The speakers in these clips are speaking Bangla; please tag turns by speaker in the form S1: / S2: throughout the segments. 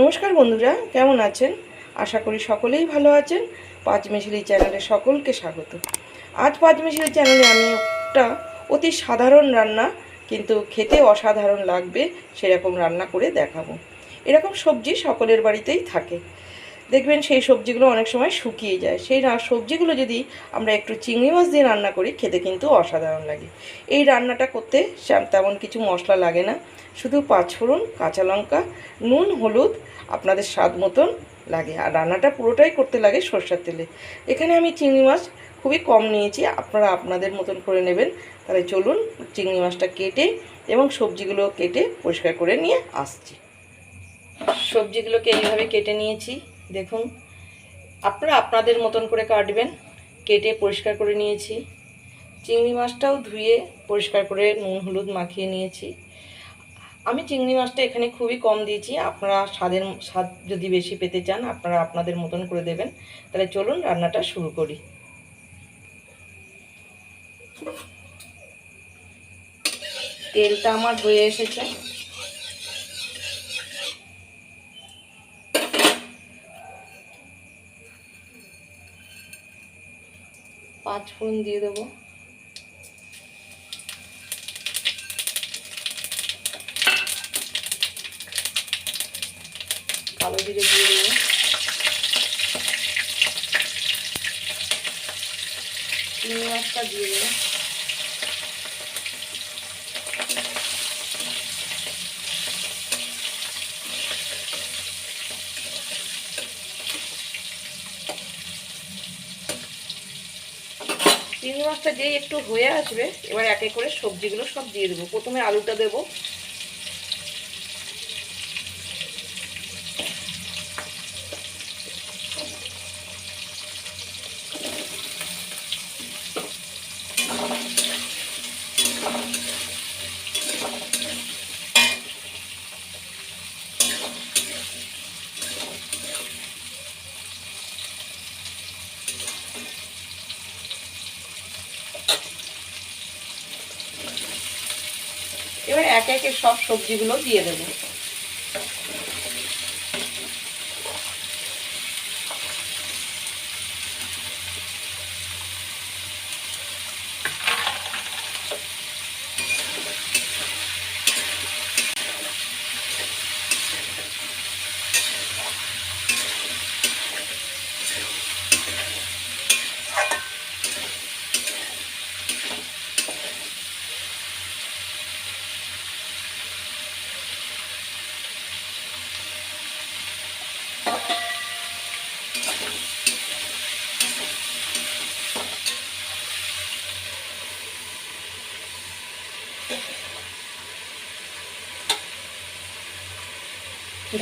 S1: নমস্কার বন্ধুরা, কেমন আছেন? আশা করি সকলেই ভালো আছেন। পাঁচ মিশিলি চ্যানেলে সকলকে স্বাগত। আজ পাঁচ মিশিলি চ্যানেলে আমি একটা অতি সাধারণ রান্না, কিন্তু খেতে অসাধারণ লাগবে সেরকম রান্না করে দেখাবো। এরকম সবজি সকলের বাড়িতেই থাকে। দেখবেন সেই সবজিগুলো অনেক সময় শুকিয়ে যায়। সেই সবজিগুলো যদি আমরা একটু চিংড়ি মাছ দিয়ে রান্না করি, খেতে কিন্তু অসাধারণ লাগে। এই রান্নাটা করতে তেমন কিছু মশলা লাগে না। শুধু পাঁচফোড়ন, কাঁচা লঙ্কা, নুন, হলুদ আপনাদের স্বাদ মতন লাগে। আর রান্নাটা পুরোটাই করতে লাগে সর্ষের তেলে। এখানে আমি চিংড়ি মাছ খুবই কম নিয়েছি, আপনারা আপনাদের মতন করে নেবেন। তাহলে চলুন চিংড়ি মাছটা কেটে এবং সবজিগুলো কেটে পরিষ্কার করে নিয়ে আসছি। সবজিগুলোকে এইভাবে কেটে নিয়েছি। দেখুন, আপনারা আপনাদের মতন করে কাটবেন, কেটে পরিষ্কার করে নিয়েছি। চিংড়ি মাছটাও ধুয়ে পরিষ্কার করে নুন, হলুদ মাখিয়ে নিয়েছি। আমি চিংড়ি মাছটা এখানে খুবই কম দিয়েছি, আপনারা স্বাদের স্বাদ যদি বেশি পেতে চান, আপনারা আপনাদের মতন করে দেবেন। তাহলে চলুন রান্নাটা শুরু করি। তেলটা আমার হয়ে এসেছে। পাঁচ ফোড়ন দিয়ে দেবো। কালো জিরে দিয়ে দেবো। চিনি মাছটা দিয়ে দেবো। চিংড়ি মাছটা যেই একটু হয়ে আসবে, এবার একে করে সবজিগুলো সব দিয়ে দেবো। প্রথমে আলুটা দেবো এবার একে একে সব সবজিগুলো দিয়ে দেবো।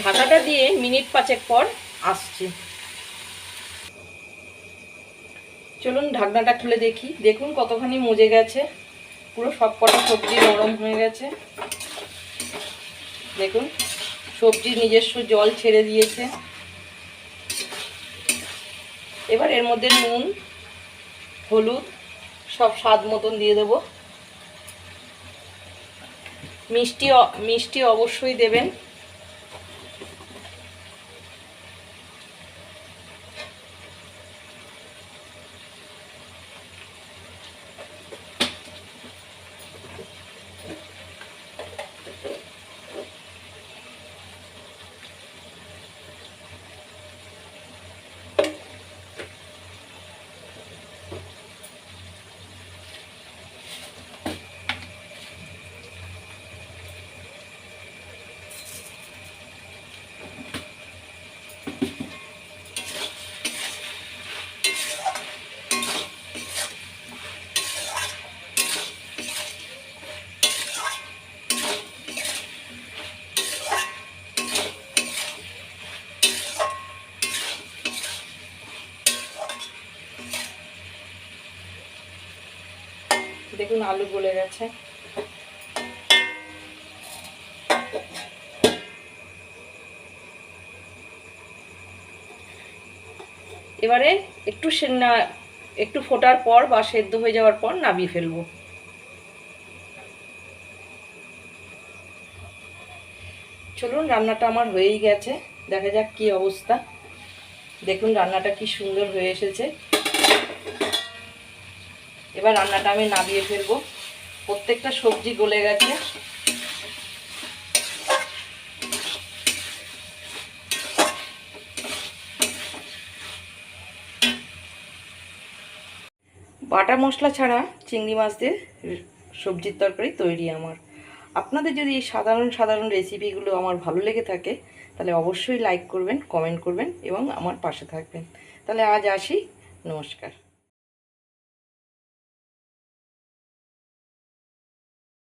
S1: ঢাকাটা দিয়ে মিনিট পাঁচেক পর আসছি। চলুন ঢাকনাটা খুলে দেখি। দেখুন কতখানি মজে গেছে। পুরো সব কটা সবজি নরম হয়ে গেছে। দেখুন সবজি নিজস্ব জল ছেড়ে দিয়েছে। এবার এর মধ্যে নুন হলুদ সব স্বাদ মতন দিয়ে দেব। মিষ্টি মিষ্টি অবশ্যই দেবেন। দেখুন আলু গলে গেছে। এবারে একটু না একটু ফোটার পর বা সেদ্ধ হয়ে যাওয়ার পর নামিয়ে ফেলব। চলুন, রান্নাটা আমার হয়েই গেছে। দেখা যাক কি অবস্থা। দেখুন, রান্নাটা কি সুন্দর হয়ে এসেছে। এবার রান্নাটা আমি নামিয়ে ফেলব। প্রত্যেকটা সবজি গলে গেছে। বাটা মশলা ছাড়া চিংড়ি মাছ দিয়ে সবজির তরকারি তৈরি আমার। আপনাদের যদি এই সাধারণ সাধারণ রেসিপিগুলো আমার ভালো লেগে থাকে, তাহলে অবশ্যই লাইক করবেন, কমেন্ট করবেন এবং আমার পাশে থাকবেন। তাহলে আজ আসি। নমস্কার।